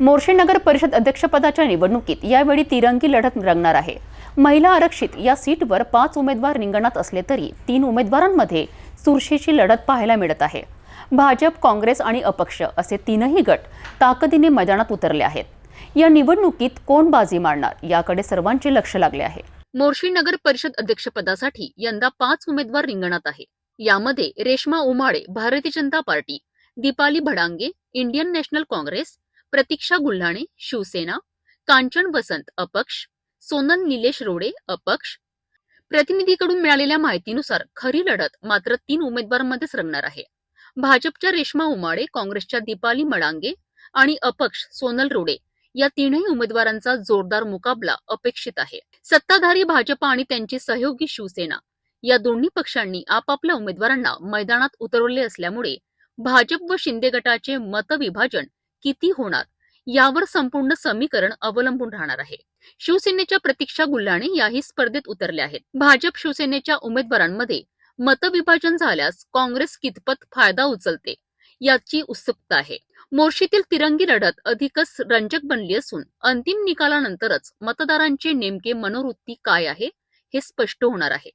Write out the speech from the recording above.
मोर्शी नगर परिषद अध्यक्षपदाच्या निवडणुकीत यावेळी तिरंगी लढत रंगणार आहे. महिला आरक्षित या सीटवर पाच उमेदवार रिंगणात असले तरी तीन उमेदवारांमध्ये चुरशीची लढत पाहायला मिळत आहे. भाजप काँग्रेस आणि अपक्ष असे तीनही गट ताकदीने मैदानात उतरले आहेत. या निवडणुकीत कोण बाजी मारणार याकडे सर्वांचे लक्ष लागले आहे. मोर्शी नगर परिषद अध्यक्षपदासाठी यंदा पाच उमेदवार रिंगणात आहे. यामध्ये Reshma Umale Bharatiya Janata Party Deepali Bhadange Indian National Congress Pratiksha Gulhane Shiv Sena Kanchan Vasant अपक्ष सोनल निलेश रोडे अपक्ष. प्रतिनिधीकडून मिळालेल्या माहितीनुसार खरी लढत मात्र तीन उमेदवारांमध्येच रंगणार आहे. भाजपच्या रेश्मा उमाळे काँग्रेसच्या दीपाली मडांगे आणि अपक्ष सोनल रोडे या तीनही उमेदवारांचा जोरदार मुकाबला अपेक्षित आहे. सत्ताधारी भाजप आणि त्यांची सहयोगी शिवसेना या दोन्ही पक्षांनी आपापल्या उमेदवारांना मैदानात उतरवले असल्यामुळे भाजप व शिंदे गटाचे मतविभाजन किती होणार? यावर संपूर्ण समीकरण अवलंबून राहणार आहे. शिवसेनेच्या प्रतीक्षा गुल्हाणे याही स्पर्धेत उतरल्या आहेत. भाजप शिवसेनेच्या उमेदवारांमध्ये मतविभाजन झाल्यास काँग्रेस कितपत फायदा उचलते याची उत्सुकता आहे. मोर्शीतील तिरंगी लढत अधिकच रंजक बनली असून अंतिम निकालानंतरच मतदारांची नेमके मनोवृत्ती काय आहे हे स्पष्ट होणार आहे.